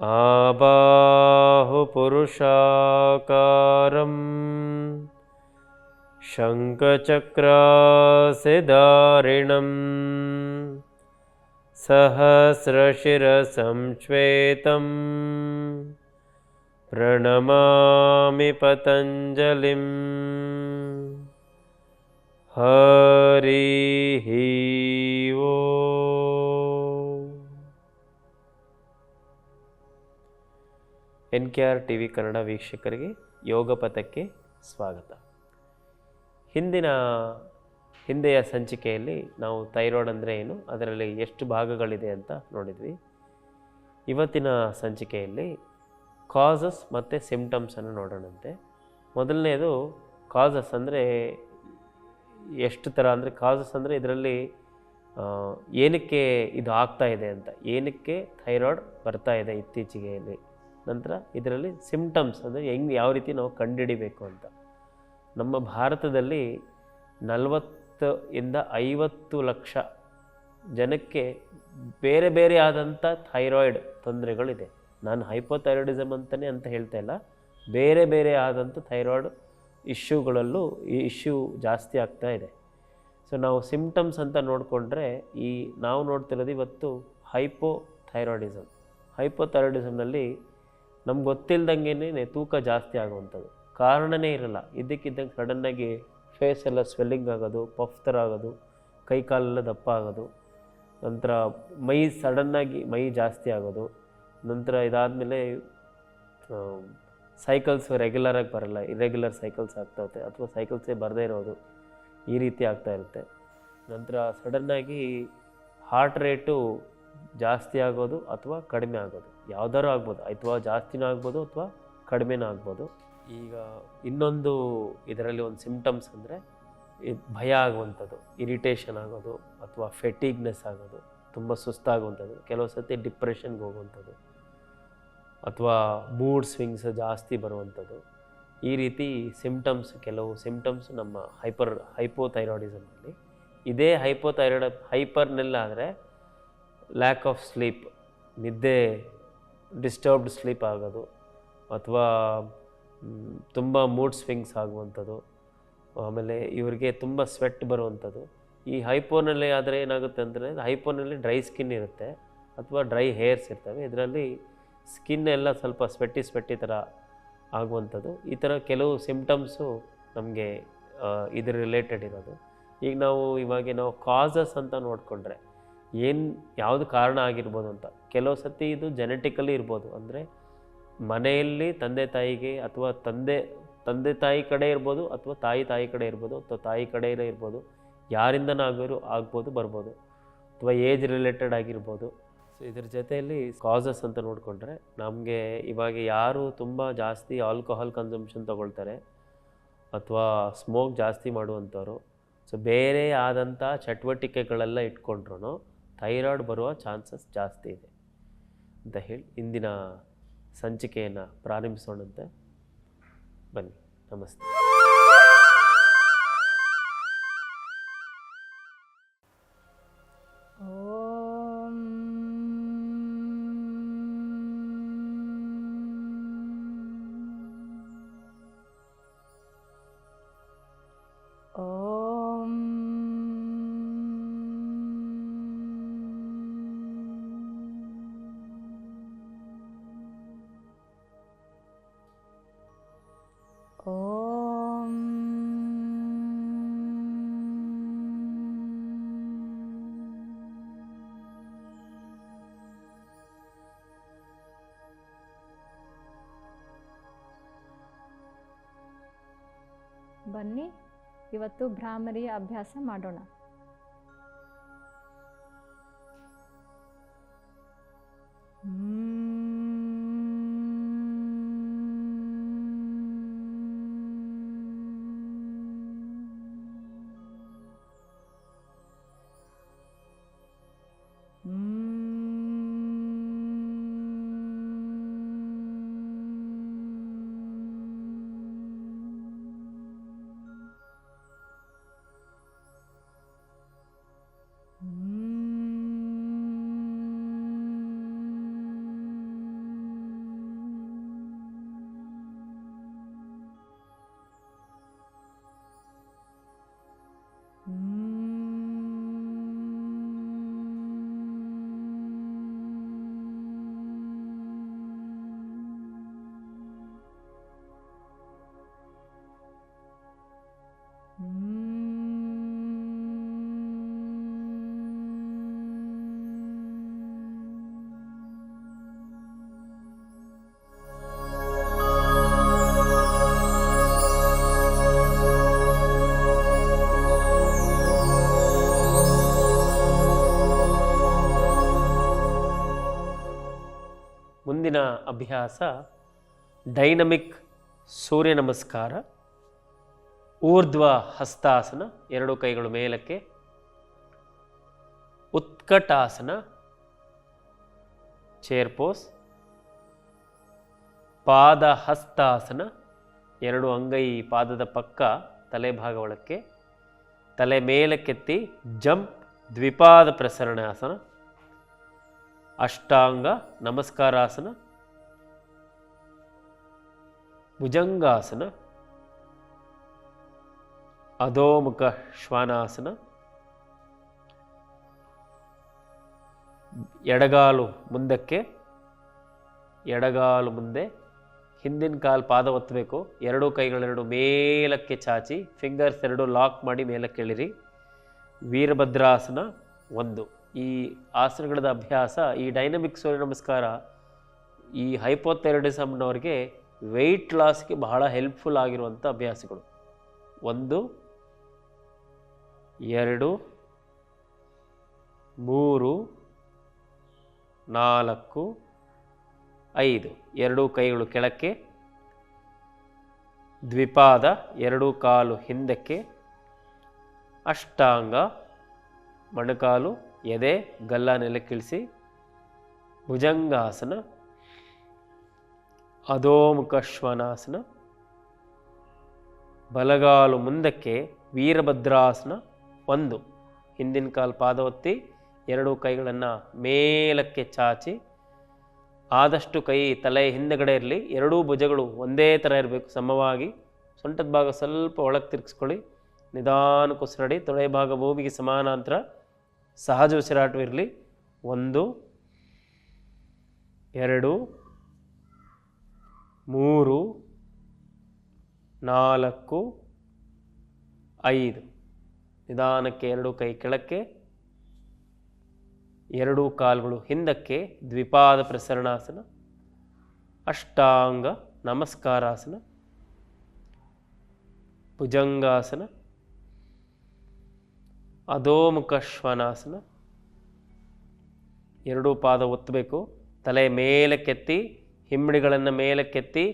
बाहुपुरुषाकारम् शङ्खचक्रासिदारिणं सहस्रशिरसंश्वेतं प्रणमामि पतञ्जलिम् हरिः ओ। N K R T V Kannada ವೀಕ್ಷಕರಿಗೆ ಯೋಗ ಪಥಕ್ಕೆ ಸ್ವಾಗತ. ಹಿಂದಿನ, ಹಿಂದೆಯ ಸಂಚಿಕೆಯಲ್ಲಿ ನಾವು ಥೈರಾಯ್ಡ್ ಅಂದರೆ ಏನು, ಅದರಲ್ಲಿ ಎಷ್ಟು ಭಾಗಗಳಿದೆ ಅಂತ ನೋಡಿದ್ವಿ. ಇವತ್ತಿನ ಸಂಚಿಕೆಯಲ್ಲಿ ಕಾಸಸ್ ಮತ್ತು ಸಿಮ್ಟಮ್ಸನ್ನು ನೋಡೋಣಂತೆ. ಮೊದಲನೇದು ಕಾಸಸ್ ಅಂದರೆ ಎಷ್ಟು ಥರ ಅಂದರೆ ಕಾಸಸ್ ಅಂದರೆ ಇದರಲ್ಲಿ ಏನಕ್ಕೆ ಇದು ಆಗ್ತಾ ಇದೆ ಅಂತ, ಏನಕ್ಕೆ ಥೈರಾಯ್ಡ್ ಬರ್ತಾ ಇದೆ ಇತ್ತೀಚೆಗೆಯಲ್ಲಿ. ನಂತರ ಇದರಲ್ಲಿ ಸಿಮ್ಟಮ್ಸ್ ಅಂದರೆ ಹೆಂಗೆ ಯಾವ ರೀತಿ ನಾವು ಕಂಡುಹಿಡಿಬೇಕು ಅಂತ. ನಮ್ಮ ಭಾರತದಲ್ಲಿ ನಲವತ್ತು ಇಂದ ಐವತ್ತು ಲಕ್ಷ ಜನಕ್ಕೆ ಬೇರೆ ಬೇರೆ ಆದಂಥ ಥೈರಾಯ್ಡ್ ತೊಂದರೆಗಳಿದೆ. ನಾನು ಹೈಪೋಥೈರಾಯ್ಡಿಸಮ್ ಅಂತಲೇ ಅಂತ ಹೇಳ್ತಾ ಇಲ್ಲ. ಬೇರೆ ಬೇರೆ ಆದಂಥ ಥೈರಾಯ್ಡ್ ಇಶ್ಯೂಗಳಲ್ಲೂ ಈ ಇಶ್ಯೂ ಜಾಸ್ತಿ ಆಗ್ತಾ ಇದೆ. ಸೊ ನಾವು ಸಿಮ್ಟಮ್ಸ್ ಅಂತ ನೋಡಿಕೊಂಡ್ರೆ ಈ ನಾವು ನೋಡ್ತಿರೋದು ಇವತ್ತು ಹೈಪೋಥೈರಾಯ್ಡಿಸಮ್ ಹೈಪೋಥೈರಾಯ್ಡಿಸಮ್ನಲ್ಲಿ ನಮ್ಗೆ ಗೊತ್ತಿಲ್ದಂಗೆ ತೂಕ ಜಾಸ್ತಿ ಆಗುವಂಥದ್ದು. ಕಾರಣನೇ ಇರಲ್ಲ. ಇದ್ದಕ್ಕಿದ್ದಂಗೆ ಸಡನ್ನಾಗಿ ಫೇಸ್ ಎಲ್ಲ ಸ್ವೆಲ್ಲಿಂಗ್ ಆಗೋದು ಪಫ್ ಥರ ಆಗೋದು, ಕೈ ಕಾಲೆಲ್ಲ ದಪ್ಪ ಆಗೋದು, ನಂತರ ಮೈ ಸಡನ್ನಾಗಿ ಮೈ ಜಾಸ್ತಿ ಆಗೋದು, ನಂತರ ಇದಾದಮೇಲೆ ಸೈಕಲ್ಸ್ ರೆಗ್ಯುಲರಾಗಿ ಬರಲ್ಲ. ಇರೆಗ್ಯುಲರ್ ಸೈಕಲ್ಸ್ ಆಗ್ತಾ ಇರುತ್ತೆ. ಅಥವಾ ಸೈಕಲ್ಸೇ ಬರದೇ ಇರೋದು. ಈ ರೀತಿ ಆಗ್ತಾ ಇರುತ್ತೆ. ನಂತರ ಸಡನ್ನಾಗಿ ಹಾರ್ಟ್ ರೇಟು ಜಾಸ್ತಿ ಆಗೋದು ಅಥವಾ ಕಡಿಮೆ ಆಗೋದು. ಯಾವ್ದಾರು ಆಗ್ಬೋದು. ಅಥವಾ ಜಾಸ್ತಿನೂ ಆಗ್ಬೋದು ಅಥವಾ ಕಡಿಮೆನೂ ಆಗ್ಬೋದು. ಈಗ ಇನ್ನೊಂದು ಇದರಲ್ಲಿ ಒಂದು ಸಿಮ್ಟಮ್ಸ್ ಅಂದರೆ ಭಯ ಆಗುವಂಥದ್ದು ಇರಿಟೇಷನ್ ಆಗೋದು ಅಥವಾ ಫೆಟಿಗ್ನೆಸ್ ಆಗೋದು, ತುಂಬ ಸುಸ್ತಾಗುವಂಥದ್ದು, ಕೆಲವು ಸತಿ ಡಿಪ್ರೆಷನ್ಗೆ ಹೋಗುವಂಥದ್ದು ಅಥವಾ ಮೂಡ್ ಸ್ವಿಂಗ್ಸ್ ಜಾಸ್ತಿ ಬರುವಂಥದ್ದು. ಈ ರೀತಿ ಸಿಮ್ಟಮ್ಸ್ ಕೆಲವು ಸಿಮ್ಟಮ್ಸ್ ನಮ್ಮ ಹೈಪರ್ ಹೈಪೋಥೈರಾಯ್ಡಿಸಮ್ನಲ್ಲಿ ಇದೇ ಹೈಪೋಥೈರಾಯ್ಡ್ ಹೈಪರ್ನಲ್ಲಾದರೆ ಲ್ಯಾಕ್ ಆಫ್ ಸ್ಲೀಪ್ ನಿದ್ದೆ ಡಿಸ್ಟರ್ಬ್ಡ್ ಸ್ಲೀಪ್ ಆಗೋದು ಅಥವಾ ತುಂಬ ಮೂಡ್ ಸ್ವಿಂಗ್ಸ್ ಆಗುವಂಥದ್ದು, ಆಮೇಲೆ ಇವರಿಗೆ ತುಂಬ ಸ್ವೆಟ್ ಬರುವಂಥದ್ದು. ಈ ಹೈಪೋನಲ್ಲಿ ಆದರೆ ಏನಾಗುತ್ತೆ ಅಂದರೆ ಹೈಪೋನಲ್ಲಿ ಡ್ರೈ ಸ್ಕಿನ್ ಇರುತ್ತೆ ಅಥವಾ ಡ್ರೈ ಹೇರ್ಸ್ ಇರ್ತವೆ. ಇದರಲ್ಲಿ ಸ್ಕಿನ್ ಎಲ್ಲ ಸ್ವಲ್ಪ ಸ್ವೆಟ್ಟಿ ಸ್ವೆಟ್ಟಿ ಥರ ಆಗುವಂಥದ್ದು. ಈ ಥರ ಕೆಲವು ಸಿಮ್ಟಮ್ಸು ನಮಗೆ ಇದ್ರ ರಿಲೇಟೆಡ್ ಇರೋದು. ಈಗ ನಾವು ಇವಾಗ ನಾವು ಕಾಸಸ್ ಅಂತ ನೋಡಿಕೊಂಡ್ರೆ ಏನು ಯಾವುದು ಕಾರಣ ಆಗಿರ್ಬೋದು ಅಂತ. ಕೆಲವು ಸತಿ ಇದು ಜೆನೆಟಿಕಲಿ ಇರ್ಬೋದು. ಅಂದರೆ ಮನೆಯಲ್ಲಿ ತಂದೆ ತಾಯಿಗೆ ಅಥವಾ ತಂದೆ ತಂದೆ ತಾಯಿ ಕಡೆ ಇರ್ಬೋದು ಅಥವಾ ತಾಯಿ ತಾಯಿ ಕಡೆ ಇರ್ಬೋದು ಅಥವಾ ತಾಯಿ ಕಡೆಯೇ ಇರ್ಬೋದು ಯಾರಿಂದನೂ ಆಗೋರು ಆಗ್ಬೋದು ಬರ್ಬೋದು ಅಥವಾ ಏಜ್ ರಿಲೇಟೆಡ್ ಆಗಿರ್ಬೋದು. ಸೊ ಇದ್ರ ಜೊತೆಯಲ್ಲಿ ಕಾಸಸ್ ಅಂತ ನೋಡಿಕೊಂಡ್ರೆ ನಮಗೆ ಇವಾಗ ಯಾರು ತುಂಬ ಜಾಸ್ತಿ ಆಲ್ಕೋಹಾಲ್ ಕನ್ಸಂಪ್ಷನ್ ತೊಗೊಳ್ತಾರೆ ಅಥವಾ ಸ್ಮೋಕ್ ಜಾಸ್ತಿ ಮಾಡುವಂಥವ್ರು. ಸೊ ಬೇರೆ ಆದಂಥ ಚಟುವಟಿಕೆಗಳೆಲ್ಲ ಇಟ್ಕೊಂಡ್ರು ಥೈರಾಯ್ಡ್ ಬರುವ ಚಾನ್ಸಸ್ ಜಾಸ್ತಿ ಇದೆ ಅಂತ ಹೇಳಿ ಇಂದಿನ ಸಂಚಿಕೆಯನ್ನು ಪ್ರಾರಂಭಿಸೋಣಂತೆ. ಬನ್ನಿ ನಮಸ್ತೆ. ಬನ್ನಿ. ಇವತ್ತು ಭ್ರಾಮರಿಯ ಅಭ್ಯಾಸ ಮಾಡೋಣ. ಅಭ್ಯಾಸ, ಡೈನಮಿಕ್ ಸೂರ್ಯ ನಮಸ್ಕಾರ ಊರ್ಧ್ವ ಹಸ್ತಾಸನ ಎರಡು ಕೈಗಳು ಮೇಲಕ್ಕೆ, ಉತ್ಕಟಾಸನ ಚೇರ್ಪೋಸ್ ಪಾದ ಹಸ್ತಾಸನ ಎರಡು ಅಂಗೈ ಪಾದದ ಪಕ್ಕ ತಲೆ ಭಾಗ ಒಳಕ್ಕೆ, ತಲೆ ಮೇಲಕ್ಕೆತ್ತಿ ಜಂಪ್, ದ್ವಿಪಾದ ಪ್ರಸರಣಾಸನ, ಅಷ್ಟಾಂಗ ನಮಸ್ಕಾರಾಸನ ಭುಜಂಗಾಸನ, ಅಧೋಮುಖ ಶ್ವಾನಾಸನ, ಎಡಗಾಲು ಮುಂದಕ್ಕೆ, ಎಡಗಾಲು ಮುಂದೆ, ಹಿಂದಿನ ಕಾಲು ಪಾದ ಒತ್ತಬೇಕು, ಎರಡೂ ಕೈಗಳೆರಡು ಮೇಲಕ್ಕೆ ಚಾಚಿ ಫಿಂಗರ್ಸ್ ಎರಡು ಲಾಕ್ ಮಾಡಿ ಮೇಲಕ್ಕೆ ಎಳಿರಿ. ವೀರಭದ್ರಾಸನ ಒಂದು. ಈ ಆಸನಗಳದ ಅಭ್ಯಾಸ, ಈ ಡೈನಮಿಕ್ ಸೂರ್ಯ ನಮಸ್ಕಾರ. ಈ ಹೈಪೋಥೈರಡಿಸಮ್ನವ್ರಿಗೆ ವೆಯ್ಟ್ ಲಾಸ್ಗೆ ಬಹಳ ಹೆಲ್ಪ್ಫುಲ್ ಆಗಿರುವಂಥ ಅಭ್ಯಾಸಗಳು. ಒಂದು, ಎರಡು, ಮೂರು, ನಾಲ್ಕು, ಐದು. ಎರಡೂ ಕೈಗಳು ಕೆಳಕ್ಕೆ, ದ್ವಿಪಾದ, ಎರಡೂ ಕಾಲು ಹಿಂದಕ್ಕೆ, ಅಷ್ಟಾಂಗ, ಮಣಕಾಲು, ಎದೆ, ಗಲ್ಲ ನೆಲಕ್ಕಿಳಿಸಿ, ಭುಜಂಗಾಸನ ಅಧೋಮುಖ ಶ್ವನಾಸನ ಬಲಗಾಲು ಮುಂದಕ್ಕೆ ವೀರಭದ್ರಾಸನ ಒಂದು. ಹಿಂದಿನ ಕಾಲು ಪಾದ ಒತ್ತಿ ಎರಡೂ ಕೈಗಳನ್ನು ಮೇಲಕ್ಕೆ ಚಾಚಿ, ಆದಷ್ಟು ಕೈ ತಲೆ ಹಿಂದಗಡೆ ಇರಲಿ, ಎರಡೂ ಭುಜಗಳು ಒಂದೇ ಥರ ಇರಬೇಕು ಸಮವಾಗಿ. ಸೊಂಟದ ಭಾಗ ಸ್ವಲ್ಪ ಒಳಗೆ ತಿರುಗಿಸ್ಕೊಳ್ಳಿ ನಿಧಾನ ಉಸಿರಾಡಿ ತೊಡೆ ಭಾಗ ಭೂಮಿಗೆ ಸಮಾನಾಂತರ, ಸಹಜ ಉಸಿರಾಟವಿರಲಿ ಒಂದು, ಎರಡು ಮೂರು, ನಾಲ್ಕು, ಐದು. ನಿಧಾನಕ್ಕೆ ಎರಡು ಕೈ ಕೆಳಕ್ಕೆ, ಎರಡೂ ಕಾಲುಗಳು ಹಿಂದಕ್ಕೆ, ದ್ವಿಪಾದ ಪ್ರಸರಣಾಸನ, ಅಷ್ಟಾಂಗ ನಮಸ್ಕಾರಾಸನ, ಭುಜಂಗಾಸನ, ಅಧೋಮುಖ ಶ್ವಾನಾಸನ. ಎರಡೂ ಪಾದ ಒತ್ತಬೇಕು, ತಲೆ ಮೇಲಕ್ಕೆತ್ತಿ ಹಿಮ್ಮಡಿಗಳನ್ನು ಮೇಲಕ್ಕೆತ್ತಿ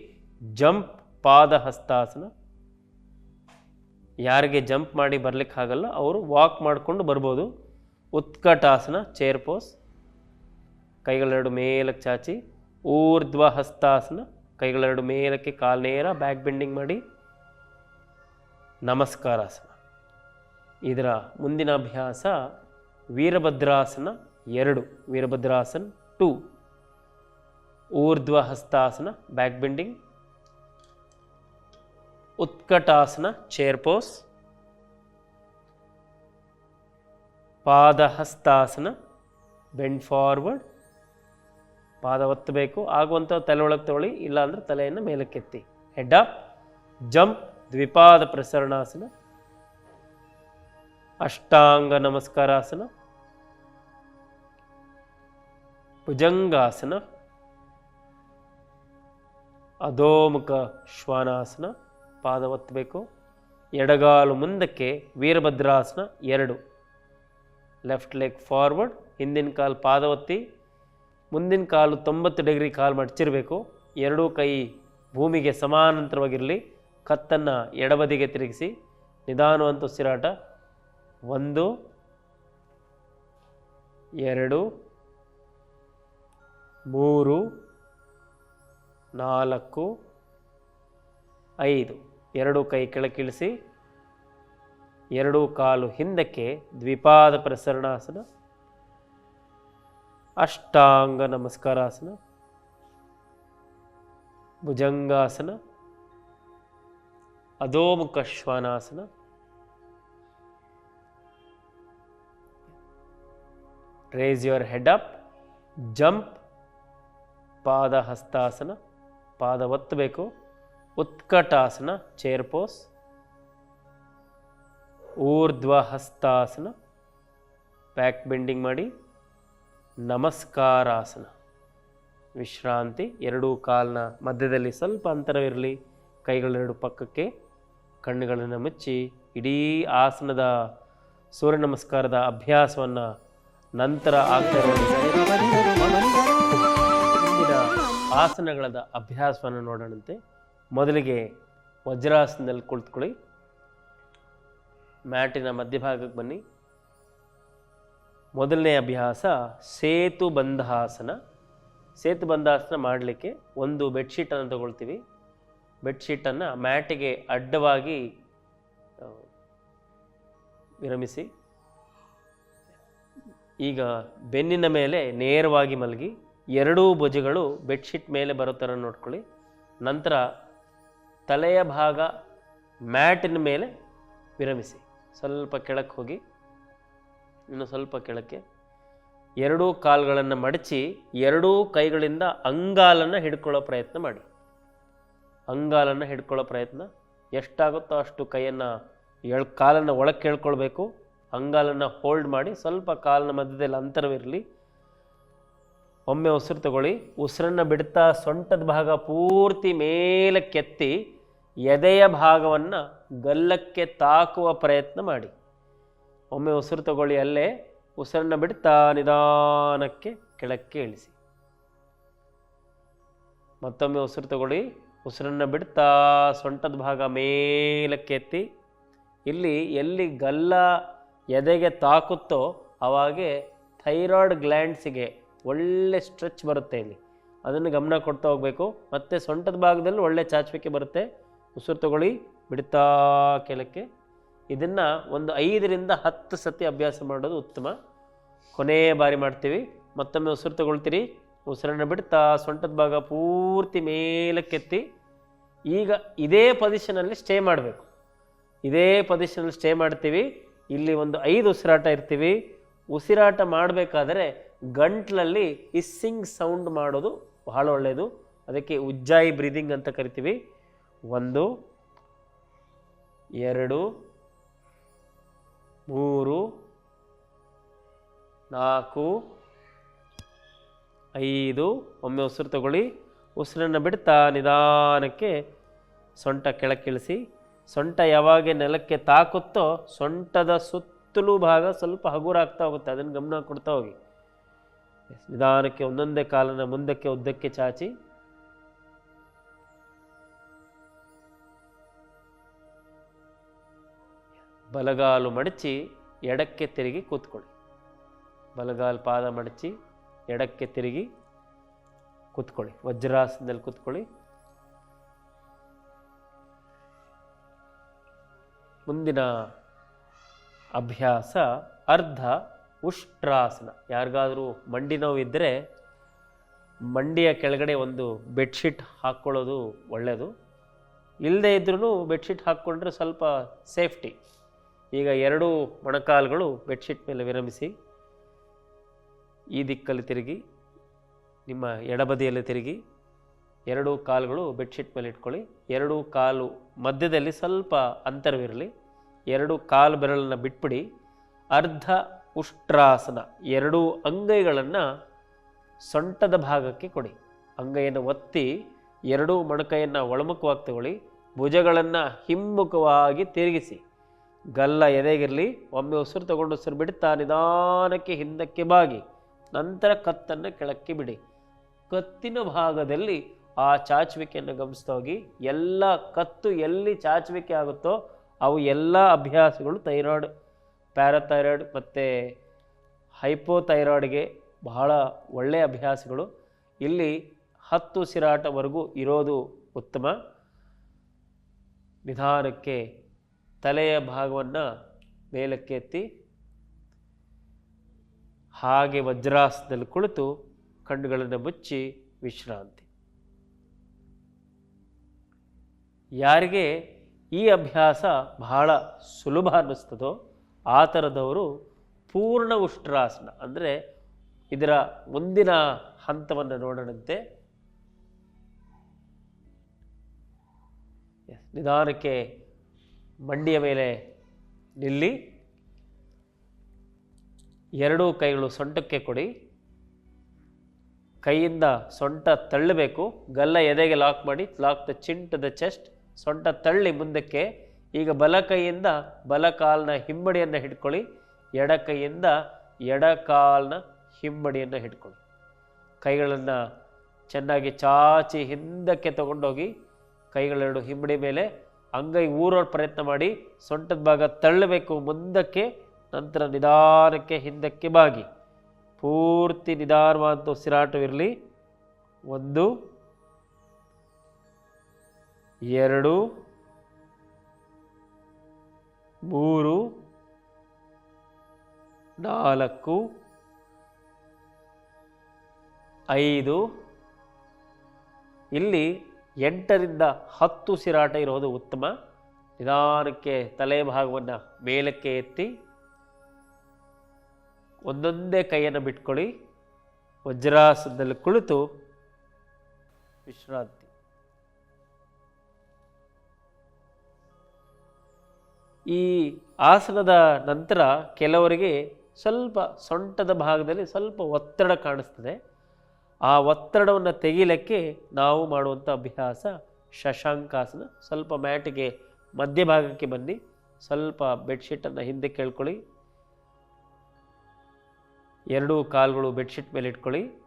ಜಂಪ್ ಪಾದ ಹಸ್ತಾಸನ ಯಾರಿಗೆ ಜಂಪ್ ಮಾಡಿ ಬರಲಿಕ್ಕೆ ಆಗಲ್ಲ, ಅವರು ವಾಕ್ ಮಾಡಿಕೊಂಡು ಬರ್ಬೋದು. ಉತ್ಕಟಾಸನ ಚೇರ್ ಪೋಸ್ ಕೈಗಳೆರಡು ಮೇಲಕ್ಕೆ ಚಾಚಿ, ಊರ್ಧ್ವ ಹಸ್ತಾಸನ. ಕೈಗಳೆರಡು ಮೇಲಕ್ಕೆ ಕಾಲು ನೇರ ಬ್ಯಾಕ್ ಬೆಂಡಿಂಗ್ ಮಾಡಿ. ನಮಸ್ಕಾರಾಸನ. ಇದರ ಮುಂದಿನ ಅಭ್ಯಾಸ ವೀರಭದ್ರಾಸನ ಎರಡು, ವೀರಭದ್ರಾಸನ್ ಟು ಊರ್ಧ್ವ ಹಸ್ತಾಸನ ಬ್ಯಾಕ್ ಬೆಂಡಿಂಗ್ ಉತ್ಕಟಾಸನ ಚೇರ್ ಪೋಸ್ ಪಾದಹಸ್ತಾಸನ ಬೆಂಡ್ ಫಾರ್ವರ್ಡ್ ಪಾದ ಒತ್ತಬೇಕು ಆಗುವಂಥ ತಲೆ ಒಳಗೆ ತಗೊಳ್ಳಿ ಇಲ್ಲಾಂದ್ರೆ ತಲೆಯನ್ನು ಮೇಲಕ್ಕೆತ್ತಿ. ಹೆಡ್ ಅಪ್ ಜಂಪ್ ದ್ವಿಪಾದ ಪ್ರಸರಣಾಸನ, ಅಷ್ಟಾಂಗ ನಮಸ್ಕಾರಾಸನ, ಭುಜಂಗಾಸನ ಅಧೋಮುಖ ಶ್ವಾನಾಸನ ಪಾದ ಒತ್ತಬೇಕು. ಎಡಗಾಲು ಮುಂದಕ್ಕೆ ವೀರಭದ್ರಾಸನ ಎರಡು. ಲೆಫ್ಟ್ ಲೆಗ್ ಫಾರ್ವರ್ಡ್, ಹಿಂದಿನ ಕಾಲು ಪಾದ ಒತ್ತಿ, ಮುಂದಿನ ಕಾಲು ತೊಂಬತ್ತು ಡಿಗ್ರಿ ಕಾಲು ಮಡಚಿರಬೇಕು. ಎರಡೂ ಕೈ ಭೂಮಿಗೆ ಸಮಾನಾಂತರವಾಗಿರಲಿ. ಕತ್ತನ್ನು ಎಡಬದಿಗೆ ತಿರುಗಿಸಿ, ನಿಧಾನವಂತ ಉಸಿರಾಟ. ಒಂದು, ಎರಡು, ಮೂರು ನಾಲ್ಕು ಐದು ಎರಡು ಕೈ ಕೆಳಕಿಳಿಸಿ ಎರಡೂ ಕಾಲು ಹಿಂದಕ್ಕೆ ದ್ವಿಪಾದ ಪ್ರಸರಣಾಸನ, ಅಷ್ಟಾಂಗ ನಮಸ್ಕಾರಾಸನ, ಭುಜಂಗಾಸನ, ಅಧೋಮುಖ ಶ್ವಾನಾಸನ raise your head up jump ಪಾದ ಹಸ್ತಾಸನ ಪಾದ ಒತ್ತಬೇಕು. ಉತ್ಕಟಾಸನ ಚೇರ್ ಪೋಸ್ ಊರ್ಧ್ವ ಹಸ್ತಾಸನ ಬ್ಯಾಕ್ ಬೆಂಡಿಂಗ್ ಮಾಡಿ. ನಮಸ್ಕಾರಾಸನ. ವಿಶ್ರಾಂತಿ, ಎರಡೂ ಕಾಲ್ನ ಮಧ್ಯದಲ್ಲಿ ಸ್ವಲ್ಪ ಅಂತರವಿರಲಿ. ಕೈಗಳೆರಡು ಪಕ್ಕಕ್ಕೆ, ಕಣ್ಣುಗಳನ್ನು ಮುಚ್ಚಿ, ಇಡೀ ಆಸನದ ಸೂರ್ಯ ನಮಸ್ಕಾರದ ಅಭ್ಯಾಸವನ್ನು ನಂತರ ಆಗ್ತಾ ಆಸನಗಳದ ಅಭ್ಯಾಸವನ್ನು ನೋಡೋಣಂತೆ. ಮೊದಲಿಗೆ ವಜ್ರಾಸನದಲ್ಲಿ ಕುಳಿತುಕೊಳ್ಳಿ. ಮ್ಯಾಟಿನ ಮಧ್ಯಭಾಗಕ್ಕೆ ಬನ್ನಿ. ಮೊದಲನೇ ಅಭ್ಯಾಸ ಸೇತು ಬಂಧಾಸನ. ಸೇತು ಬಂಧಾಸನ ಮಾಡಲಿಕ್ಕೆ ಒಂದು ಬೆಡ್ಶೀಟನ್ನು ತಗೊಳ್ತೀವಿ. ಬೆಡ್ಶೀಟನ್ನು ಮ್ಯಾಟಿಗೆ ಅಡ್ಡವಾಗಿ ವಿರಮಿಸಿ. ಈಗ ಬೆನ್ನಿನ ಮೇಲೆ ನೇರವಾಗಿ ಮಲಗಿ. ಎರಡೂ ಭುಜಗಳು ಬೆಡ್ಶೀಟ್ ಮೇಲೆ ಬರೋ ಥರ ನೋಡ್ಕೊಳ್ಳಿ. ನಂತರ ತಲೆಯ ಭಾಗ ಮ್ಯಾಟಿನ ಮೇಲೆ ವಿರಮಿಸಿ. ಸ್ವಲ್ಪ ಕೆಳಕ್ಕೆ ಹೋಗಿ, ಇನ್ನು ಸ್ವಲ್ಪ ಕೆಳಕ್ಕೆ. ಎರಡೂ ಕಾಲುಗಳನ್ನು ಮಡಚಿ, ಎರಡೂ ಕೈಗಳಿಂದ ಅಂಗಾಲನ್ನು ಹಿಡ್ಕೊಳ್ಳೋ ಪ್ರಯತ್ನ ಮಾಡಿ. ಅಂಗಾಲನ್ನು ಹಿಡ್ಕೊಳ್ಳೋ ಪ್ರಯತ್ನ. ಎಷ್ಟಾಗುತ್ತೋ ಅಷ್ಟು ಕೈಯನ್ನು ಎಳ್, ಕಾಲನ್ನು ಒಳಕ್ಕೆ ಎಳ್ಕೊಳ್ಬೇಕು. ಅಂಗಾಲನ್ನು ಹೋಲ್ಡ್ ಮಾಡಿ, ಸ್ವಲ್ಪ ಕಾಲಿನ ಮಧ್ಯದಲ್ಲಿ ಅಂತರವಿರಲಿ. ಒಮ್ಮೆ ಉಸಿರು ತಗೊಳ್ಳಿ. ಉಸಿರನ್ನು ಬಿಡ್ತಾ ಸೊಂಟದ ಭಾಗ ಪೂರ್ತಿ ಮೇಲಕ್ಕೆತ್ತಿ ಎದೆಯ ಭಾಗವನ್ನು ಗಲ್ಲಕ್ಕೆ ತಾಕುವ ಪ್ರಯತ್ನ ಮಾಡಿ. ಒಮ್ಮೆ ಉಸಿರು ತಗೊಳ್ಳಿ ಅಲ್ಲೇ. ಉಸಿರನ್ನು ಬಿಡ್ತಾ ನಿಧಾನಕ್ಕೆ ಕೆಳಕ್ಕೆ ಇಳಿಸಿ. ಮತ್ತೊಮ್ಮೆ ಉಸಿರು ತಗೊಳ್ಳಿ. ಉಸಿರನ್ನು ಬಿಡ್ತಾ ಸೊಂಟದ ಭಾಗ ಮೇಲಕ್ಕೆತ್ತಿ. ಇಲ್ಲಿ ಎಲ್ಲಿ ಗಲ್ಲ ಎದೆಗೆ ತಾಕುತ್ತೋ ಅವಾಗೆ ಥೈರಾಯ್ಡ್ ಗ್ಲ್ಯಾಂಡ್ಸಿಗೆ ಒಳ್ಳೆ ಸ್ಟ್ರೆಚ್ ಬರುತ್ತೆ ಇಲ್ಲಿ. ಅದನ್ನು ಗಮನ ಕೊಡ್ತಾ ಹೋಗಬೇಕು. ಮತ್ತು ಸೊಂಟದ ಭಾಗದಲ್ಲಿ ಒಳ್ಳೆ ಚಾಚುವಿಕೆ ಬರುತ್ತೆ. ಉಸಿರು ತಗೊಳ್ಳಿ, ಬಿಡ್ತಾ ಕೆಲಕ್ಕೆ ಇದನ್ನು ಒಂದು ಐದರಿಂದ ಹತ್ತು ಸತಿ ಅಭ್ಯಾಸ ಮಾಡೋದು ಉತ್ತಮ. ಕೊನೆಯ ಬಾರಿ ಮಾಡ್ತೀವಿ. ಮತ್ತೊಮ್ಮೆ ಉಸಿರು ತಗೊಳ್ತೀರಿ. ಉಸಿರನ್ನು ಬಿಡ್ತಾ ಸೊಂಟದ ಭಾಗ ಪೂರ್ತಿ ಮೇಲಕ್ಕೆತ್ತಿ. ಈಗ ಇದೇ ಪೊಸಿಷನಲ್ಲಿ ಸ್ಟೇ ಮಾಡಬೇಕು. ಇದೇ ಪೊಸಿಷನಲ್ಲಿ ಸ್ಟೇ ಮಾಡ್ತೀವಿ. ಇಲ್ಲಿ ಒಂದು ಐದು ಉಸಿರಾಟ ಇರ್ತೀವಿ. ಉಸಿರಾಟ ಮಾಡಬೇಕಾದ್ರೆ ಗಂಟ್ಲಲ್ಲಿ ಇಸ್ಸಿಂಗ್ ಸೌಂಡ್ ಮಾಡೋದು ಬಹಳ ಒಳ್ಳೆಯದು. ಅದಕ್ಕೆ ಉಜ್ಜಾಯಿ ಬ್ರೀದಿಂಗ್ ಅಂತ ಕರಿತೀವಿ. ಒಂದು, ಎರಡು, ಮೂರು, ನಾಲ್ಕು, ಐದು. ಒಮ್ಮೆ ಉಸಿರು ತಗೊಳ್ಳಿ. ಉಸಿರನ್ನು ಬಿಡ್ತಾ ನಿಧಾನಕ್ಕೆ ಸೊಂಟ ಕೆಳಕ್ಕಿಳಿಸಿ. ಸೊಂಟ ಯಾವಾಗ ನೆಲಕ್ಕೆ ತಾಕುತ್ತೋ ಸೊಂಟದ ಸುತ್ತಲೂ ಭಾಗ ಸ್ವಲ್ಪ ಹಗುರಾಗ್ತಾ ಹೋಗುತ್ತೆ. ಅದನ್ನು ಗಮನ ಕೊಡ್ತಾ ಹೋಗಿ. ನಿಧಾನಕ್ಕೆ ಒಂದೊಂದೇ ಕಾಲನ ಮುಂದಕ್ಕೆ ಉದ್ದಕ್ಕೆ ಚಾಚಿ. ಬಲಗಾಲು ಮಡಚಿ ಎಡಕ್ಕೆ ತಿರುಗಿ ಕೂತ್ಕೊಳ್ಳಿ. ಬಲಗಾಲು ಪಾದ ಮಡಚಿ ಎಡಕ್ಕೆ ತಿರುಗಿ ಕೂತ್ಕೊಳ್ಳಿ. ವಜ್ರಾಸನದಲ್ಲಿ ಕೂತ್ಕೊಳ್ಳಿ. ಮುಂದಿನ ಅಭ್ಯಾಸ ಅರ್ಧ ಉಷ್ಟ್ರಾಸನ. ಯಾರಿಗಾದರೂ ಮಂಡಿ ನೋವು ಇದ್ದರೆ ಮಂಡಿಯ ಕೆಳಗಡೆ ಒಂದು ಬೆಡ್ಶೀಟ್ ಹಾಕ್ಕೊಳ್ಳೋದು ಒಳ್ಳೆಯದು ಇಲ್ಲದೆ ಇದ್ರೂ ಬೆಡ್ಶೀಟ್ ಹಾಕ್ಕೊಂಡ್ರೆ ಸ್ವಲ್ಪ ಸೇಫ್ಟಿ. ಈಗ ಎರಡೂ ಮೊಣಕಾಲುಗಳು ಬೆಡ್ಶೀಟ್ ಮೇಲೆ ವಿರಮಿಸಿ ಈ ದಿಕ್ಕಲ್ಲಿ ತಿರುಗಿ, ನಿಮ್ಮ ಎಡಬದಿಯಲ್ಲಿ ತಿರುಗಿ, ಎರಡೂ ಕಾಲುಗಳು ಬೆಡ್ಶೀಟ್ ಮೇಲೆ ಇಟ್ಕೊಳ್ಳಿ. ಎರಡೂ ಕಾಲು ಮಧ್ಯದಲ್ಲಿ ಸ್ವಲ್ಪ ಅಂತರವಿರಲಿ. ಎರಡು ಕಾಲು ಬೆರಳನ್ನು ಬಿಟ್ಬಿಡಿ. ಅರ್ಧ ಉಷ್ಟ್ರಾಸನ ಎರಡೂ ಅಂಗೈಗಳನ್ನು ಸೊಂಟದ ಭಾಗಕ್ಕೆ ಕೊಡಿ. ಅಂಗೈಯನ್ನು ಒತ್ತಿ ಎರಡೂ ಮೊಣಕೈಯನ್ನು ಒಳಮುಖವಾಗಿ ತಗೊಳ್ಳಿ. ಭುಜಗಳನ್ನು ಹಿಮ್ಮುಖವಾಗಿ ತಿರುಗಿಸಿ. ಗಲ್ಲ ಎದೆಗಿರಲಿ, ಒಮ್ಮೆ ಉಸಿರು ತಗೊಂಡು ಉಸಿರು ಬಿಡ್ತಾ ನಿಧಾನಕ್ಕೆ ಹಿಂದಕ್ಕೆ ಬಾಗಿ. ನಂತರ ಕತ್ತನ್ನು ಕೆಳಕ್ಕೆ ಬಿಡಿ. ಕತ್ತಿನ ಭಾಗದಲ್ಲಿ ಆ ಚಾಚುವಿಕೆಯನ್ನು ಗಮನಿಸ್ತಾ ಹೋಗಿ. ಎಲ್ಲ ಕತ್ತು ಎಲ್ಲಿ ಚಾಚುವಿಕೆ ಆಗುತ್ತೋ ಅವು ಎಲ್ಲ ಅಭ್ಯಾಸಗಳು ಥೈರಾಯ್ಡ್ ಪ್ಯಾರಾಥೈರಾಯ್ಡ್ ಮತ್ತು ಹೈಪೋಥೈರಾಯ್ಡ್ಗೆ ಬಹಳ ಒಳ್ಳೆಯ ಅಭ್ಯಾಸಗಳು. ಇಲ್ಲಿ ಹತ್ತು ಸಿರಾಟವರೆಗೂ ಇರೋದು ಉತ್ತಮ. ನಿಧಾನಕ್ಕೆ ತಲೆಯ ಭಾಗವನ್ನು ಮೇಲಕ್ಕೆ ಎತ್ತಿ, ಹಾಗೆ ವಜ್ರಾಸನದಲ್ಲಿ ಕುಳಿತು ಕಣ್ಣುಗಳನ್ನು ಮುಚ್ಚಿ ವಿಶ್ರಾಂತಿ. ಯಾರಿಗೆ ಈ ಅಭ್ಯಾಸ ಬಹಳ ಸುಲಭ ಅನ್ನಿಸ್ತದೋ ಆ ಥರದವರು ಪೂರ್ಣ ಉಷ್ಟ್ರಾಸನ, ಅಂದರೆ ಇದರ ಮುಂದಿನ ಹಂತವನ್ನು ನೋಡೋಣಂತೆ ನಿಧಾನಕ್ಕೆ ಮಂಡಿಯ ಮೇಲೆ ನಿಲ್ಲಿ, ಎರಡೂ ಕೈಗಳು ಸೊಂಟಕ್ಕೆ ಕೊಡಿ, ಕೈಯಿಂದ ಸೊಂಟ ತಳ್ಳಬೇಕು, ಗಲ್ಲ ಎದೆಗೆ ಲಾಕ್ ಮಾಡಿ, lock the chin the chest, ಸೊಂಟ ತಳ್ಳಿ ಮುಂದಕ್ಕೆ ಈಗ ಬಲ ಕೈಯಿಂದ ಬಲ ಕಾಲಿನ ಹಿಮ್ಮಡಿಯನ್ನು ಹಿಡ್ಕೊಳ್ಳಿ, ಎಡ ಕೈಯಿಂದ ಎಡ ಕಾಲಿನ ಹಿಮ್ಮಡಿಯನ್ನು ಹಿಡ್ಕೊಳ್ಳಿ. ಕೈಗಳನ್ನು ಚೆನ್ನಾಗಿ ಚಾಚಿ ಹಿಂದಕ್ಕೆ ತಗೊಂಡೋಗಿ ಕೈಗಳೆರಡು ಹಿಂಬಡಿ ಮೇಲೆ ಅಂಗೈ ಊರೋ ಪ್ರಯತ್ನ ಮಾಡಿ, ಸೊಂಟದ ಭಾಗ ತಳ್ಳಬೇಕು, ಮುಂದಕ್ಕೆ ನಂತರ ನಿಧಾನಕ್ಕೆ ಹಿಂದಕ್ಕೆ ಬಾಗಿ. ಪೂರ್ತಿ ನಿಧಾನವಾದ ಉಸಿರಾಟವಿರಲಿ. ಒಂದು, ಎರಡು ಮೂರು, ನಾಲ್ಕು, ಐದು. ಇಲ್ಲಿ ಎಂಟರಿಂದ ಹತ್ತು ಸಿರಾಟ ಇರೋದು ಉತ್ತಮ. ನಿಧಾನಕ್ಕೆ ತಲೆ ಭಾಗವನ್ನು ಮೇಲಕ್ಕೆ ಎತ್ತಿ ಒಂದೊಂದೇ ಕೈಯನ್ನು ಬಿಟ್ಕೊಳ್ಳಿ. ವಜ್ರಾಸನದಲ್ಲಿ ಕುಳಿತು ವಿಶ್ರಾಂತಿ. ಈ ಆಸನದ ನಂತರ ಕೆಲವರಿಗೆ ಸ್ವಲ್ಪ ಸೊಂಟದ ಭಾಗದಲ್ಲಿ ಸ್ವಲ್ಪ ಒತ್ತಡ ಕಾಣಿಸ್ತದೆ. ಆ ಒತ್ತಡವನ್ನು ತೆಗಿಲಿಕ್ಕೆ ನಾವು ಮಾಡುವಂಥ ಅಭ್ಯಾಸ ಶಶಾಂಕಾಸನ. ಸ್ವಲ್ಪ ಮ್ಯಾಟಿಗೆ ಮಧ್ಯಭಾಗಕ್ಕೆ ಬನ್ನಿ. ಸ್ವಲ್ಪ ಬೆಡ್ಶೀಟನ್ನು ಹಿಂದೆ ಕೇಳ್ಕೊಳ್ಳಿ. ಎರಡೂ ಕಾಲುಗಳು ಬೆಡ್ಶೀಟ್ ಮೇಲೆ ಇಟ್ಕೊಳ್ಳಿ.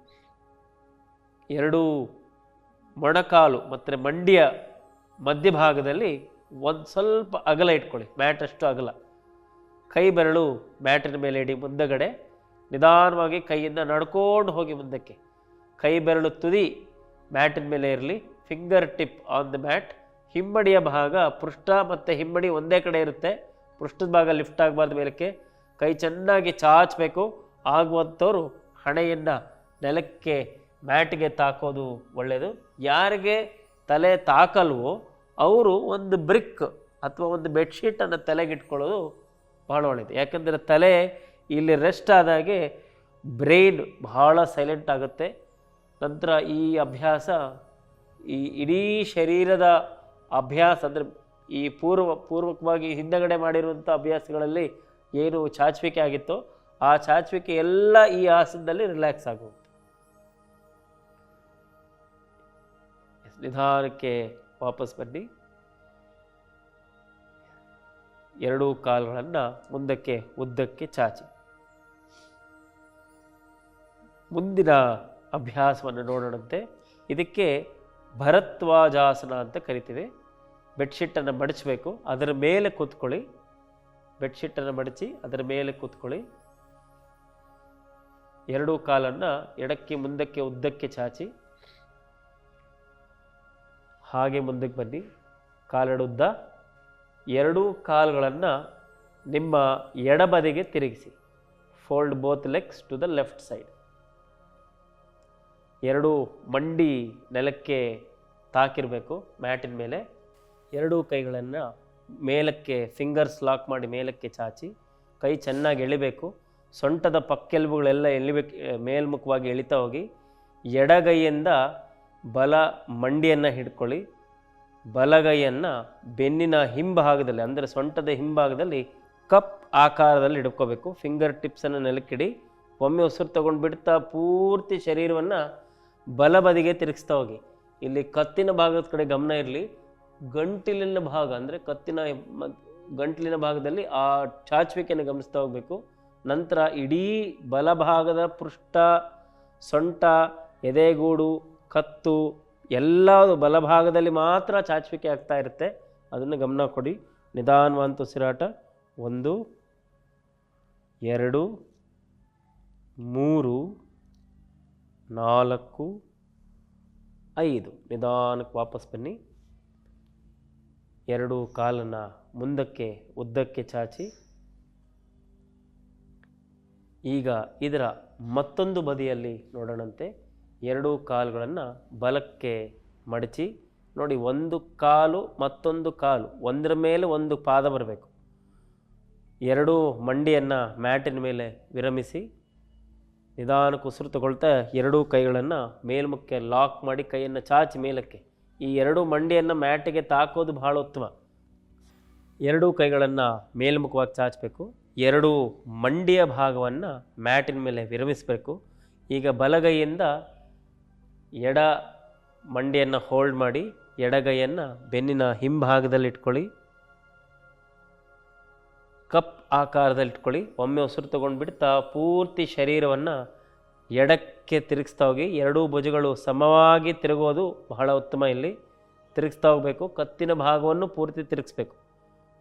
ಎರಡೂ ಮೊಣಕಾಲು, ಮತ್ತು ಮಂಡಿಯ ಮಧ್ಯಭಾಗದಲ್ಲಿ ಒಂದು ಸ್ವಲ್ಪ ಅಗಲ ಇಟ್ಕೊಳ್ಳಿ ಮ್ಯಾಟ್ ಅಷ್ಟು ಅಗಲ. ಕೈ ಬೆರಳು ಮ್ಯಾಟಿನ ಮೇಲೆ ಇಡಿ ಮುಂದಗಡೆ, ನಿಧಾನವಾಗಿ ಕೈಯಿಂದ ನಡ್ಕೊಂಡು ಹೋಗಿ ಮುಂದಕ್ಕೆ. ಕೈ ಬೆರಳು ತುದಿ ಮ್ಯಾಟಿನ ಮೇಲೆ ಇರಲಿ finger tip on the mat ಹಿಮ್ಮಡಿಯ ಭಾಗ, ಪೃಷ್ಠ ಮತ್ತು ಹಿಮ್ಮಡಿ ಒಂದೇ ಕಡೆ ಇರುತ್ತೆ. ಪೃಷ್ಠದ ಭಾಗ ಲಿಫ್ಟ್ ಆಗಬಾರ್ದು ಮೇಲಕ್ಕೆ. ಕೈ ಚೆನ್ನಾಗಿ ಚಾಚಬೇಕು, ಆಗುವಂಥವ್ರು ಹಣೆಯನ್ನು ನೆಲಕ್ಕೆ ಮ್ಯಾಟ್ಗೆ ತಾಕೋದು ಒಳ್ಳೆಯದು ಯಾರಿಗೆ ತಲೆ ತಾಕಲ್ವೋ ಅವರು ಒಂದು ಬ್ರಿಕ್ ಅಥವಾ ಒಂದು ಬೆಡ್ಶೀಟನ್ನು ತಲೆಗಿಟ್ಕೊಳ್ಳೋದು ಭಾಳ ಒಳ್ಳೆಯದು ಯಾಕೆಂದರೆ ತಲೆ ಇಲ್ಲಿ ರೆಸ್ಟ್ ಆದಾಗೆ ಬ್ರೈನ್ ಬಹಳ ಸೈಲೆಂಟ್ ಆಗುತ್ತೆ. ನಂತರ ಈ ಅಭ್ಯಾಸ ಈ ಇಡೀ ಶರೀರದ ಅಭ್ಯಾಸ ಅಂದರೆ ಈ ಪೂರ್ವ, ಪೂರ್ವಕವಾಗಿ ಹಿಂದಗಡೆ ಮಾಡಿರುವಂಥ ಅಭ್ಯಾಸಗಳಲ್ಲಿ ಏನು ಚಾಚುವಿಕೆ ಆಗಿತ್ತೋ ಆ ಚಾಚುವಿಕೆ ಎಲ್ಲ ಈ ಆಸನದಲ್ಲಿ ರಿಲ್ಯಾಕ್ಸ್ ಆಗುತ್ತೆ ನಿಧಾನಕ್ಕೆ ವಾಪಸ್ ಬನ್ನಿ. ಎರಡೂ ಕಾಲುಗಳನ್ನು ಮುಂದಕ್ಕೆ, ಉದ್ದಕ್ಕೆ ಚಾಚಿ. ಮುಂದಿನ ಅಭ್ಯಾಸವನ್ನು ನೋಡೋಣಂತೆ. ಇದಕ್ಕೆ ಭರತ್ವಾಜಾಸನ ಅಂತ ಕರಿತೀವಿ. ಬೆಡ್ಶೀಟನ್ನು ಮಡಚಬೇಕು. ಅದರ ಮೇಲೆ ಕೂತ್ಕೊಳ್ಳಿ. ಬೆಡ್ಶೀಟನ್ನು ಮಡಚಿ, ಅದರ ಮೇಲೆ ಕೂತ್ಕೊಳ್ಳಿ. ಎರಡೂ ಕಾಲನ್ನು ಎಡಕ್ಕೆ, ಮುಂದಕ್ಕೆ, ಉದ್ದಕ್ಕೆ ಚಾಚಿ. ಹಾಗೆ ಮುಂದಕ್ಕೆ ಬನ್ನಿ. ಕಾಲೆಡುದ್ದ ಎರಡೂ ಕಾಲುಗಳನ್ನು ನಿಮ್ಮ ಎಡಬದಿಗೆ ತಿರುಗಿಸಿ. Fold both legs to the left side ಎರಡು ಮಂಡಿ ನೆಲಕ್ಕೆ ತಾಕಿರಬೇಕು ಮ್ಯಾಟಿನ ಮೇಲೆ. ಎರಡೂ ಕೈಗಳನ್ನು ಮೇಲಕ್ಕೆ ಫಿಂಗರ್ಸ್ ಲಾಕ್ ಮಾಡಿ ಮೇಲಕ್ಕೆ ಚಾಚಿ. ಕೈ ಚೆನ್ನಾಗಿ ಎಳಿಬೇಕು. ಸೊಂಟದ ಪಕ್ಕೆಲುಬುಗಳೆಲ್ಲ ಎಳಿಬೇಕು, ಮೇಲ್ಮುಖವಾಗಿ ಎಳಿತಾ ಹೋಗಿ. ಎಡಗೈಯಿಂದ ಬಲ ಮಂಡಿಯನ್ನು ಹಿಡ್ಕೊಳ್ಳಿ, ಬಲಗೈಯನ್ನು ಬೆನ್ನಿನ ಹಿಂಭಾಗದಲ್ಲಿ, ಅಂದರೆ ಸೊಂಟದ ಹಿಂಭಾಗದಲ್ಲಿ ಕಪ್ ಆಕಾರದಲ್ಲಿ ಹಿಡ್ಕೋಬೇಕು. ಫಿಂಗರ್ ಟಿಪ್ಸನ್ನು ನೆಲಕ್ಕಿಡಿ. ಒಮ್ಮೆ ಉಸಿರು ತಗೊಂಡು ಬಿಡ್ತಾ ಪೂರ್ತಿ ಶರೀರವನ್ನು ಬಲಬದಿಗೆ ತಿರುಗಿಸ್ತಾ ಹೋಗಿ. ಇಲ್ಲಿ ಕತ್ತಿನ ಭಾಗದ ಕಡೆ ಗಮನ ಇರಲಿ. ಗಂಟಿಲಿನ ಭಾಗ, ಅಂದರೆ ಕತ್ತಿನ ಗಂಟಲಿನ ಭಾಗದಲ್ಲಿ ಆ ಚಾಚುವಿಕೆಯನ್ನು ಗಮನಿಸ್ತಾ ಹೋಗಬೇಕು. ನಂತರ ಇಡೀ ಬಲಭಾಗದ ಪೃಷ್ಠ, ಸೊಂಟ, ಎದೆಗೂಡು ಕತ್ತು ಎಲ್ಲದು ಬಲಭಾಗದಲ್ಲಿ ಮಾತ್ರ ಚಾಚುವಿಕೆ ಆಗ್ತಾ ಇರುತ್ತೆ. ಅದನ್ನು ಗಮನ ಕೊಡಿ. ನಿಧಾನವಂತ ಉಸಿರಾಟ ಒಂದು, ಎರಡು, ಮೂರು, ನಾಲ್ಕು, ಐದು. ನಿಧಾನಕ್ಕೆ ವಾಪಸ್ ಬನ್ನಿ. ಎರಡು ಕಾಲನ್ನು ಮುಂದಕ್ಕೆ, ಉದ್ದಕ್ಕೆ ಚಾಚಿ. ಈಗ ಇದರ ಮತ್ತೊಂದು ಬದಿಯಲ್ಲಿ ನೋಡೋಣಂತೆ. ಎರಡೂ ಕಾಲುಗಳನ್ನು ಬಲಕ್ಕೆ ಮಡಚಿ, ನೋಡಿ ಒಂದು ಕಾಲು ಮತ್ತೊಂದು ಕಾಲು, ಒಂದರ ಮೇಲೆ ಒಂದು ಪಾದ ಬರಬೇಕು. ಎರಡೂ ಮಂಡಿಯನ್ನು ಮ್ಯಾಟಿನ ಮೇಲೆ ವಿರಮಿಸಿ, ನಿಧಾನಕ್ಕೆ ಉಸಿರು ತಗೊಳ್ತಾ ಎರಡೂ ಕೈಗಳನ್ನು ಮೇಲ್ಮುಖ್ಯ ಲಾಕ್ ಮಾಡಿ ಕೈಯನ್ನು ಚಾಚಿ ಮೇಲಕ್ಕೆ. ಈ ಎರಡೂ ಮಂಡಿಯನ್ನು ಮ್ಯಾಟಿಗೆ ತಾಕೋದು ಬಹಳ ಉತ್ತಮ. ಎರಡೂ ಕೈಗಳನ್ನು ಮೇಲ್ಮುಖವಾಗಿ ಚಾಚಬೇಕು. ಎರಡೂ ಮಂಡಿಯ ಭಾಗವನ್ನು ಮ್ಯಾಟಿನ ಮೇಲೆ ವಿರಮಿಸಬೇಕು. ಈಗ ಬಲಗೈಯಿಂದ ಎಡ ಮಂಡಿಯನ್ನು ಹೋಲ್ಡ್ ಮಾಡಿ, ಎಡಗೈಯನ್ನು ಬೆನ್ನಿನ ಹಿಂಭಾಗದಲ್ಲಿ ಇಟ್ಕೊಳ್ಳಿ ಕಪ್ ಆಕಾರದಲ್ಲಿ ಇಟ್ಕೊಳ್ಳಿ ಒಮ್ಮೆ ಉಸಿರು ತೊಗೊಂಡು ಬಿಡ್ತಾ ಪೂರ್ತಿ ಶರೀರವನ್ನು ಎಡಕ್ಕೆ ತಿರುಗಿಸ್ತಾ ಹೋಗಿ, ಎರಡೂ ಭುಜಗಳು ಸಮವಾಗಿ ತಿರುಗೋದು ಬಹಳ ಉತ್ತಮ ಇಲ್ಲಿ. ತಿರುಗಿಸ್ತಾ ಹೋಗಬೇಕು, ಕತ್ತಿನ ಭಾಗವನ್ನು ಪೂರ್ತಿ ತಿರುಗಿಸ್ಬೇಕು.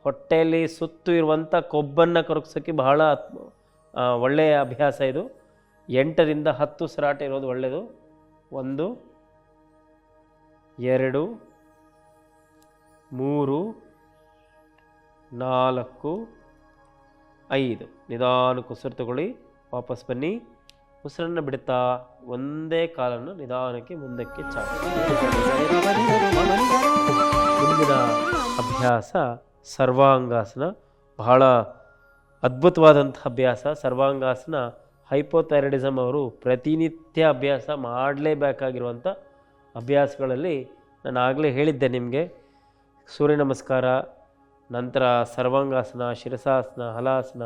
ಹೊಟ್ಟೆಯಲ್ಲಿ ಸುತ್ತು ಇರುವಂಥ ಕೊಬ್ಬನ್ನು ಕರಗಿಸೋಕ್ಕೆ ಬಹಳ ಒಳ್ಳೆಯ ಅಭ್ಯಾಸ ಇದು. ಎಂಟರಿಂದ ಹತ್ತು ಸರಾಟ ಇರೋದು ಒಳ್ಳೆಯದು. ಒಂದು, ಎರಡು, ಮೂರು, ನಾಲ್ಕು, ಐದು. ನಿಧಾನಕ್ಕೆ ಉಸಿರು ತಗೊಳ್ಳಿ ವಾಪಸ್ ಬನ್ನಿ. ಉಸಿರನ್ನು ಬಿಡುತ್ತಾ ಒಂದೇ ಕಾಲನ್ನು ನಿಧಾನಕ್ಕೆ ಮುಂದಕ್ಕೆ ಚಾಚಿ. ಮುಂದಿನ ಅಭ್ಯಾಸ ಸರ್ವಾಂಗಾಸನ. ಬಹಳ ಅದ್ಭುತವಾದಂಥ ಅಭ್ಯಾಸ ಸರ್ವಾಂಗಾಸನ. ಹೈಪೋಥೈರಡಿಸಮ್ ಅವರು ಪ್ರತಿನಿತ್ಯ ಅಭ್ಯಾಸ ಮಾಡಲೇಬೇಕಾಗಿರುವಂಥ ಅಭ್ಯಾಸಗಳಲ್ಲಿ ನಾನು ಆಗಲೇ ಹೇಳಿದ್ದೆ ನಿಮಗೆ. ಸೂರ್ಯ ನಮಸ್ಕಾರ, ನಂತರ ಸರ್ವಾಂಗಾಸನ, ಶಿರಸಾಸನ, ಹಲಾಸನ,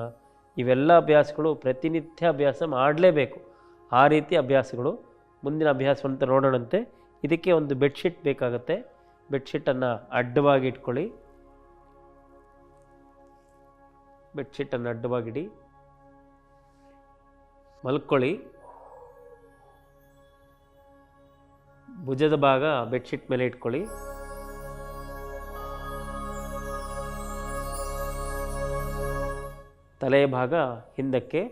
ಇವೆಲ್ಲ ಅಭ್ಯಾಸಗಳು ಪ್ರತಿನಿತ್ಯ ಅಭ್ಯಾಸ ಮಾಡಲೇಬೇಕು. ಆ ರೀತಿ ಅಭ್ಯಾಸಗಳು ಮುಂದಿನ ಅಭ್ಯಾಸವಂತ ನೋಡೋಣಂತೆ. ಇದಕ್ಕೆ ಒಂದು ಬೆಡ್ಶೀಟ್ ಬೇಕಾಗುತ್ತೆ. ಬೆಡ್ಶೀಟನ್ನು ಅಡ್ಡವಾಗಿ ಇಟ್ಕೊಳ್ಳಿ. ಬೆಡ್ಶೀಟನ್ನು ಅಡ್ಡವಾಗಿಡಿ ಮಲ್ಕೊಳ್ಳಿ. ಭುಜದ ಭಾಗ ಬೆಡ್ಶೀಟ್ ಮೇಲೆ ಇಟ್ಕೊಳ್ಳಿ. ತಲೆಯ ಭಾಗ ಹಿಂದಕ್ಕೆ,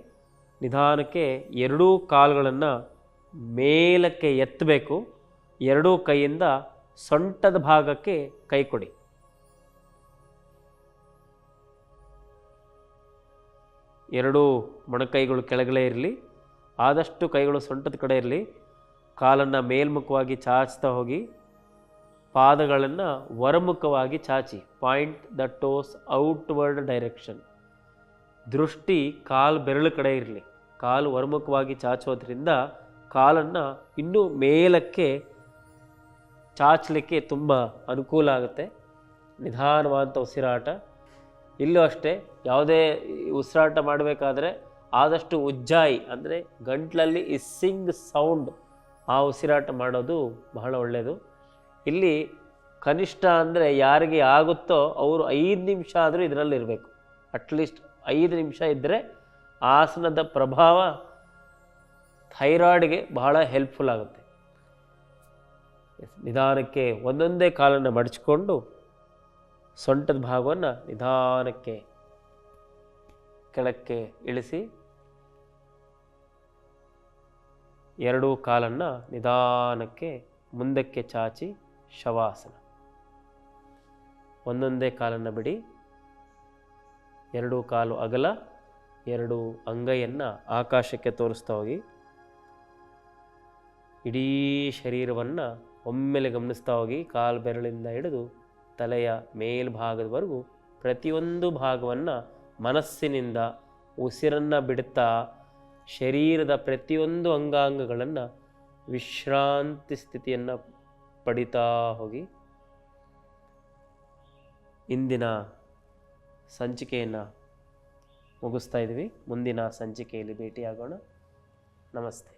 ನಿಧಾನಕ್ಕೆ ಎರಡೂ ಕಾಲುಗಳನ್ನು ಮೇಲಕ್ಕೆ ಎತ್ತಬೇಕು. ಎರಡೂ ಕೈಯಿಂದ ಸೊಂಟದ ಭಾಗಕ್ಕೆ ಕೈ ಕೊಡಿ. ಎರಡೂ ಮೊಣಕೈಗಳು ಕೆಳಗಡೆ ಇರಲಿ. ಆದಷ್ಟು ಕೈಗಳು ಸೊಂಟದ ಕಡೆ ಇರಲಿ, ಕಾಲನ್ನು ಮೇಲ್ಮುಖವಾಗಿ ಚಾಚ್ತಾ ಹೋಗಿ, ಪಾದಗಳನ್ನು ಹೊರಮುಖವಾಗಿ ಚಾಚಿ point the toes outward direction ದೃಷ್ಟಿ ಕಾಲು ಬೆರಳು ಕಡೆ ಇರಲಿ, ಕಾಲು ಹೊರಮುಖವಾಗಿ ಚಾಚೋದ್ರಿಂದ ಕಾಲನ್ನು ಇನ್ನೂ ಮೇಲಕ್ಕೆ ಚಾಚಲಿಕ್ಕೆ ತುಂಬ ಅನುಕೂಲ ಆಗುತ್ತೆ. ನಿಧಾನವಾದಂಥ ಉಸಿರಾಟ. ಇಲ್ಲೂ ಅಷ್ಟೇ, ಯಾವುದೇ ಉಸಿರಾಟ ಮಾಡಬೇಕಾದ್ರೆ ಆದಷ್ಟು ಉಜ್ಜಾಯಿ ಅಂದರೆ ಗಂಟ್ಲಲ್ಲಿ ಇಸ್ಸಿಂಗ್ ಸೌಂಡ್ ಆ ಉಸಿರಾಟ ಮಾಡೋದು ಬಹಳ ಒಳ್ಳೆಯದು ಇಲ್ಲಿ ಕನಿಷ್ಠ ಅಂದರೆ ಯಾರಿಗೆ ಆಗುತ್ತೋ ಅವರು ಐದು ನಿಮಿಷ ಆದರೂ ಇದರಲ್ಲಿ ಇರಬೇಕು. ಅಟ್ಲೀಸ್ಟ್ ಐದು ನಿಮಿಷ ಇದ್ದರೆ ಆಸನದ ಪ್ರಭಾವ ಥೈರಾಯ್ಡ್ಗೆ ಬಹಳ ಹೆಲ್ಪ್ಫುಲ್ ಆಗುತ್ತೆ. ನಿಧಾನಕ್ಕೆ ಒಂದೊಂದೇ ಕಾಲನ್ನು ಮಡಚಿಕೊಂಡು ಸೊಂಟದ ಭಾಗವನ್ನು ನಿಧಾನಕ್ಕೆ ಕೆಳಕ್ಕೆ ಇಳಿಸಿ ಎರಡೂ ಕಾಲನ್ನು ನಿಧಾನಕ್ಕೆ ಮುಂದಕ್ಕೆ ಚಾಚಿ ಶವಾಸನ. ಒಂದೊಂದೇ ಕಾಲನ್ನು ಬಿಡಿ. ಎರಡೂ ಕಾಲು ಅಗಲ, ಎರಡು ಅಂಗೈಯನ್ನು ಆಕಾಶಕ್ಕೆ ತೋರಿಸ್ತಾ ಹೋಗಿ. ಇಡೀ ಶರೀರವನ್ನು ಒಮ್ಮೆಲೆ ಗಮನಿಸ್ತಾ ಹೋಗಿ, ಕಾಲು ಬೆರಳಿಂದ ಹಿಡಿದು ತಲೆಯ ಮೇಲ್ಭಾಗದವರೆಗೂ ಪ್ರತಿಯೊಂದು ಭಾಗವನ್ನು ಮನಸ್ಸಿನಿಂದ ಉಸಿರನ್ನು ಬಿಡುತ್ತಾ ಶರೀರದ ಪ್ರತಿಯೊಂದು ಅಂಗಾಂಗಗಳನ್ನು ವಿಶ್ರಾಂತಿ ಸ್ಥಿತಿಯನ್ನು ಪಡಿತಾ ಹೋಗಿ. ಇಂದಿನ ಸಂಚಿಕೆಯನ್ನು ಮುಗಿಸ್ತಾ ಇದ್ವಿ. ಮುಂದಿನ ಸಂಚಿಕೆಯಲ್ಲಿ ಭೇಟಿಯಾಗೋಣ. ನಮಸ್ತೆ.